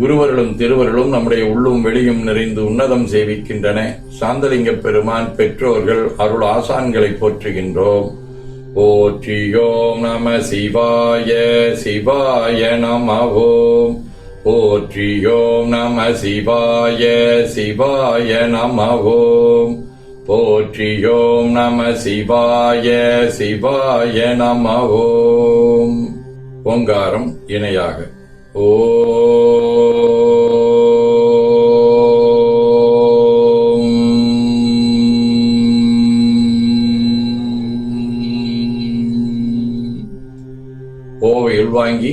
குருவர்களும் திருவர்களும் நம்முடைய உள்ளும் வெளியும் நிறைந்து உன்னதம் சேவிக்கின்றன. சாந்தலிங்க பெருமான் பெற்றோர்கள் அருள் ஆசான்களை போற்றுகின்றோம். போற்றியோம் நம சிவாய சிவாய நம ஓம் போற்றியோம் நம சிவாய சிவாய நம ஓம் போற்றியோம் நம சிவாய சிவாய நம ஓம் ஓங்காரம் இணையாக. ஓம். ஓவை உள்வாங்கி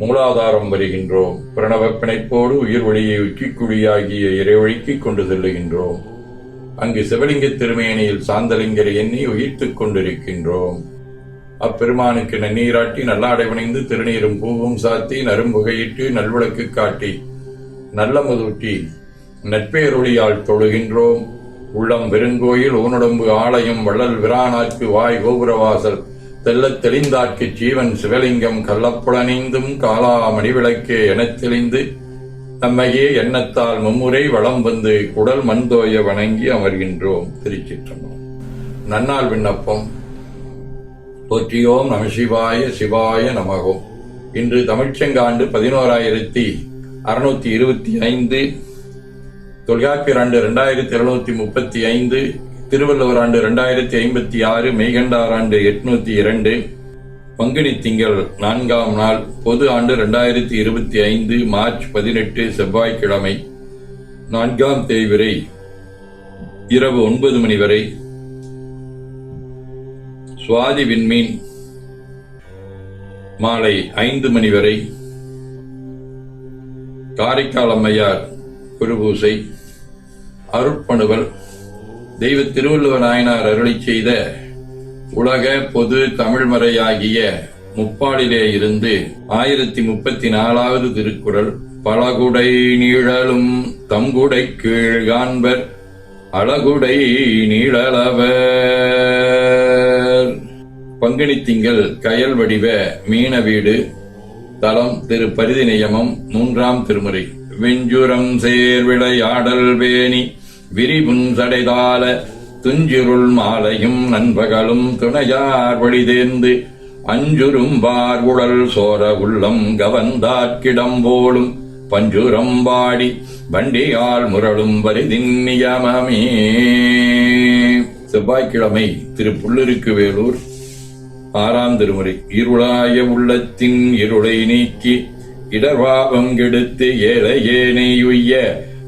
மூலாதாரம் வருகின்றோம். பிரணவ பிணைப்போடு உயிர் ஒளியை உச்சிக்குழியாகிய இறைவழிக்கு கொண்டு செல்லுகின்றோம். அங்கு சிவலிங்க திருமேனியில் சாந்தலிங்கரை எண்ணி உயிர்த்துக் கொண்டிருக்கின்றோம். அப்பெருமானுக்கு நன்னீராட்டி நல்லாடை வணிந்து திருநீரும் பூவும் சாத்தி நரும்புகையிட்டு நல்விளக்கு காட்டி நல்ல முதூட்டி நட்பேரொழியால் தொழுகின்றோம். உள்ளம் பெருங்கோயில் ஊனுடம்பு ஆலயம் வள்ளல் விரானாற்கு வாய் கோபுரவாசல் தெள்ளத் தெளிந்தார்க்கு ஜீவன் சிவலிங்கம் கள்ளப்புலனைந்தும் காலா விளக்கே எனத் தெளிந்து நம்மையே எண்ணத்தால் மும்முறை வளம் வந்து குடல் மண்தோய வணங்கி அமர்கின்றோம் திருச்சிற்றம்பலம். நன்னால் விண்ணப்பம். போற்றியோம் நம சிவாய சிவாய நமகோம் இன்று தமிழ்ச்செங்காண்டு பதினோராயிரத்தி அறுநூத்தி இருபத்தி ஐந்து தொல்காப்பியர் ஆண்டு ரெண்டாயிரத்தி இருநூத்தி முப்பத்தி ஐந்து திருவள்ளுவர் ஆண்டு இரண்டாயிரத்தி ஐம்பத்தி ஆறு மெய்கண்டார் ஆண்டு எட்நூத்தி இரண்டு பங்குனி திங்கள் நான்காம் நாள் பொது ஆண்டு இரண்டாயிரத்தி இருபத்தி ஐந்து மார்ச் பதினெட்டு செவ்வாய்க்கிழமை நான்காம் தேதி வரை இரவு ஒன்பது மணி வரை சுவாதி விண்மீன் மாலை ஐந்து மணி வரை காரைக்கால் அம்மையார் குருபூசை அருட்பணுவல் தெய்வ திருவள்ளுவ நாயனார் அருளை செய்த உலக பொது தமிழ்மறையாகிய முப்பாடிலே இருந்து ஆயிரத்தி முப்பத்தி நாலாவது திருக்குறள் பலகுடை நீழலும் தங்குடை கீழ் காண்பர் அழகுடை நீழலவர் பங்குனி திங்கள் கயல் வடிவ மீன வீடு தலம் திரு பரிதி நியமம் மூன்றாம் திருமுறை. வெஞ்சுரம் சேர்விளையாடல் வேணி விரிபுன் துஞ்சிருள் மாலையும் நண்பகலும் துணையார் வழிதேர்ந்து அஞ்சுரும்பார் உழல் சோர உள்ளம் கவந்தார்க்கிடம் போலும் பஞ்சுரம்பாடி வண்டியால் முரளும் வரிதின்னியமமே செவ்வாய்க்கிழமை திரு வேலூர். ஆறாம் திருமுறை இருளாய உள்ளத்தின் இருளை நீக்கி இடர்வாபம் கெடுத்து ஏழையேனை உய்ய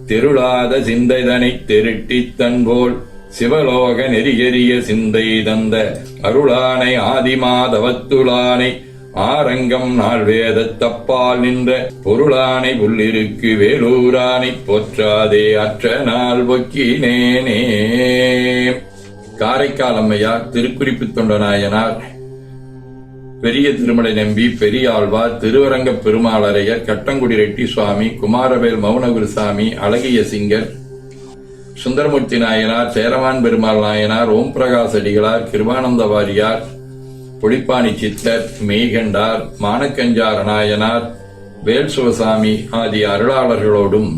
திருளாத சிந்தைதனை திருட்டித் தன்போல் சிவலோக நெறிகெரிய சிந்தை தந்த அருளானை ஆதிமாதவத்துளானை ஆரங்கம் நாள் வேத தப்பால் நின்ற பொருளானை உள்ளிருக்கு வேலூரானை போற்றாதே அற்ற நாள் பொக்கினேனே. காரைக்கால் அம்மையார் திருக்குறிப்பு தொண்டநாயனார் பெரிய திருமலை நம்பி பெரியாழ்வார் திருவரங்க பெருமாளரையர் கட்டங்குடி ரெட்டி சுவாமி குமாரவேல் மௌனகுருசாமி அழகிய சிங்கர் சுந்தரமூர்த்தி நாயனார் சேரமான் பெருமாள் நாயனார் ஓம் பிரகாஷ் அடிகளார் கிருபானந்த வாரியார் புளிப்பாணி சித்தர் மெய்கண்டார் மானக்கஞ்சார நாயனார் வேல் சிவசாமி ஆகிய அருளாளர்களோடும்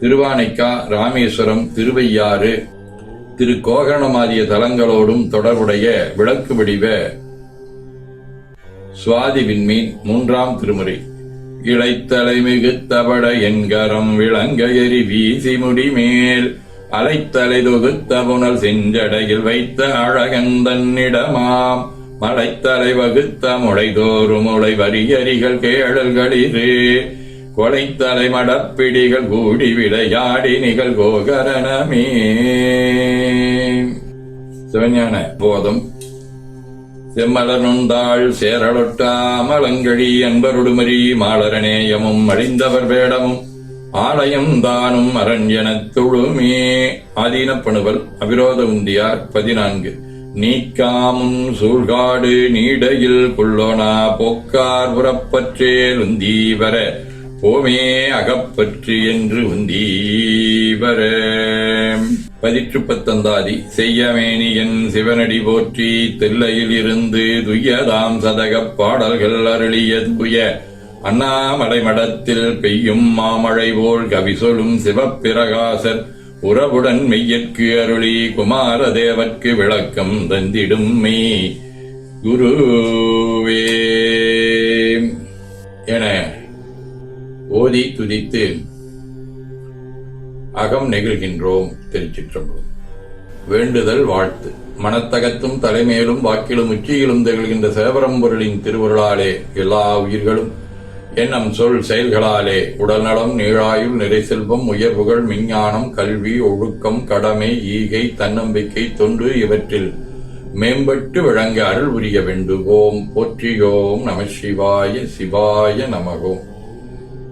திருவானைக்கா ராமேஸ்வரம் திருவையாறு திரு கோகர்ணமாதிய தலங்களோடும் தொடர்புடைய விளக்கு வடிவ சுவாதி விண்மீன் மூன்றாம் திருமுறை. இளைத்தலை மிகுத்தபட என்கரம் விளங்க எரி வீசி முடிமேல் அலைத்தலை தொகுத்த புனல் செஞ்சடையில் வைத்த அழகந்தன்னிடமாம் மலைத்தலை வகுத்த முளைதோறும் முளை வரியறிகள் கொலை தலை மடப்பிடிகள் கூடி விளையாடி நிகழ் கோகரணமே சிவஞான போதம். செம்மலர் நொந்தாள் சேரலொட்டா அன்பருடுமரி மாலரநேயமும் அழிந்தவர் வேடமும் ஆலயம் தானும் அரண் அரண்யனத் தொழுமே. ஆதீனப்பணுவல் அவிரோத உந்தியார் பதினான்கு. நீக்காமும் சூழ்காடு நீடையில் புல்லோனா போக்கார் புறப்பற்றேல் உந்தீவர போமே அகப்பற்று என்று உந்தீவர. பதிற்று பத்தந்தாதி செய்யமேனியன் சிவனடி போற்றி தெல்லையில் இருந்து துய்யதாம் சதகப் பாடல்கள் அருளிய துய அண்ணாமலை மடத்தில் பெய்யும் மாமழை போல் கவி சொல்லும் சிவப்பிரகாசர் உறவுடன் மெய்யற்கு அருளி குமாரதேவற்கு விளக்கம் தந்திடும் மெய். குருவே. என ஓதி துதித்து அகம் நெகிழ்கின்றோம் திருச்சிற்றம்பலம். வேண்டுதல் வாழ்த்து. மனத்தகத்தும் தலைமையிலும் வாக்கிலும் உச்சியிலும் திகழ்கின்ற சேவரம்பொருளின் திருவருளாலே எல்லா உயிர்களும் எண்ணம் சொல் செயல்களாலே உடல்நலம் நீழாயுள் நிறை செல்வம் உயர்வுகள் விஞ்ஞானம் கல்வி ஒழுக்கம் கடமை ஈகை தன்னம்பிக்கை தொண்டு இவற்றில் மேம்பட்டு விளங்க அருள் உரிய வேண்டுவோம். போற்றியோம் நம சிவாய சிவாய நமகோம்.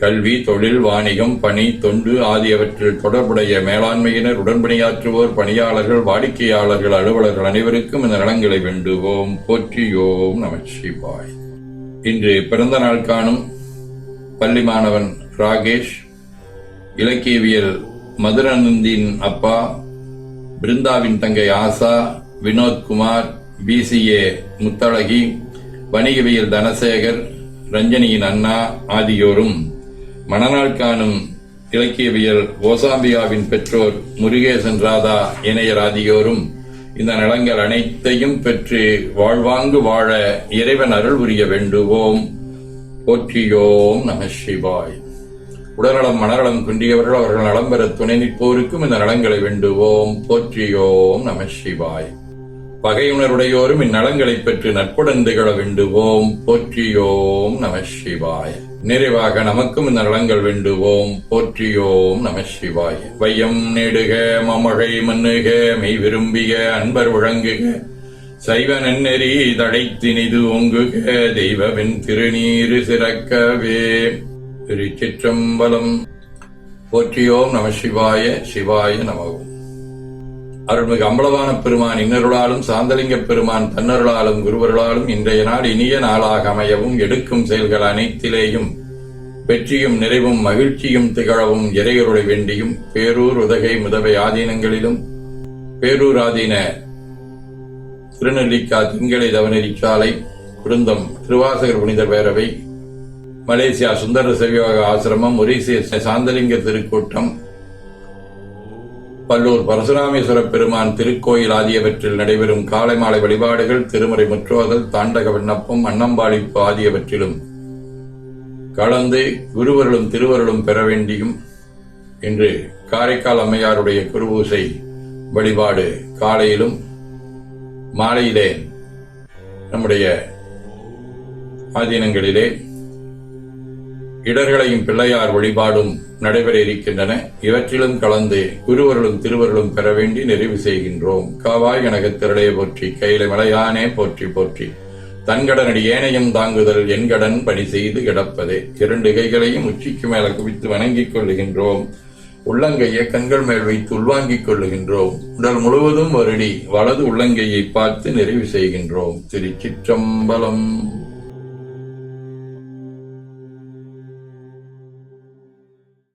கல்வி தொழில் வாணிகம் பணி தொண்டு ஆகியவற்றில் தொடர்புடைய மேலாண்மையினர் உடன்பணியாற்றுவோர் பணியாளர்கள் வாடிக்கையாளர்கள் அலுவலர்கள் அனைவருக்கும் இந்த நலன்களை வேண்டுவோம். போற்றியோம் நமச்சிவாய். இன்று பிறந்த நாள் காணும் பள்ளி மாணவன் ராகேஷ் இலக்கியவியல் மதுரானந்தின் அப்பா பிருந்தாவின் தங்கை ஆசா வினோத்குமார் பிசிஏ முத்தழகி வணிகவியல் தனசேகர் ரஞ்சனியின் அண்ணா ஆகியோரும் மணநாள் காணும் இலக்கியவியல் ஓசாம்பியாவின் பெற்றோர் முருகேசன் ராதா இணையர் ஆகியோரும் இந்த நலங்கள் அனைத்தையும் பெற்று வாழ்வாங்கு வாழ இறைவன் அருள் புரிய வேண்டுவோம். போற்றியோம் நம சிவாய். உடல்நலம் மனநலம் குன்றியவர்கள் அவர்கள் நலம் பெற துணை நிற்போருக்கும் இந்த நலங்களை வேண்டுவோம். போற்றியோம் நம சிவாய். பகையுணருடையோரும் இந்நலங்களைப் பெற்று நட்புடன் திகழ வேண்டுவோம். போற்றியோம் நம சிவாய. நிறைவாக நமக்கும் இந்த நலங்கள் வேண்டுவோம். போற்றியோம் நம சிவாய. வையம் நெடுக மமழை மண்ணுக மெய் விரும்பிய அன்பர் விளங்குக சைவ நன்னெறி தடைத்தினிது ஒங்குக தெய்வவின் திருநீரு சிறக்கவே. திருச்சிற்றம்பலம். போற்றியோம் நம சிவாய சிவாய நமவும் அருள்மிகு அம்பலவான பெருமான் இன்னருளாலும் சாந்தலிங்க பெருமான் தன்னருளாலும் குருவருளாலும் இன்றைய நாள் இனிய நாளாக அமையவும் எடுக்கும் செயல்கள் அனைத்திலேயும் வெற்றியும் நிறைவும் மகிழ்ச்சியும் திகழவும் இறையருளை வேண்டியும் பேரூர் உதகை முதவை ஆதீனங்களிலும் பேரூர் ஆதீன திருநெல்லிக்கா திங்களை தவநெறிச்சாலை குருந்தம் திருவாசகர் புனிதர் பேரவை மலேசியா சுந்தர செவியோக ஆசிரமம் ஒரிசிய சாந்தலிங்க திருக்கூட்டம் பல்லூர் பரசுராமேஸ்வர பெருமான் திருக்கோயில் ஆகியவற்றில் நடைபெறும் காலை மாலை வழிபாடுகள் திருமறை முற்றோதல் தாண்டக விண்ணப்பம் அன்னம்பாளிப்பு ஆகியவற்றிலும் கலந்து குருவருளும் திருவருளும் பெற வேண்டியும் இன்று காரைக்கால் அம்மையாருடைய குருபூசை வழிபாடு காலையிலும் மாலையிலே நம்முடைய ஆதீனங்களிலே இடர்களையும் பிள்ளையார் வழிபாடும் நடைபெற இருக்கின்றன இவற்றிலும் கலந்து குருவர்களும் திருவர்களும் பெற வேண்டி நிறைவு செய்கின்றோம். காவாய் கனகத் திரளைய போற்றி கையில மலையானே போற்றி போற்றி. தன்கடனடி ஏனையும் தாங்குதல் என்கடன் பணி செய்து கிடப்பதே. இரண்டு கைகளையும் உச்சிக்கு மேல குவித்து வணங்கிக் கொள்ளுகின்றோம். உள்ளங்கையை கண்கள் மேல் வைத்து உள்வாங்கிக் கொள்ளுகின்றோம். உடல் முழுவதும் வருடி வலது உள்ளங்கையை பார்த்து நிறைவு செய்கின்றோம். திருச்சிற்றம்பலம்.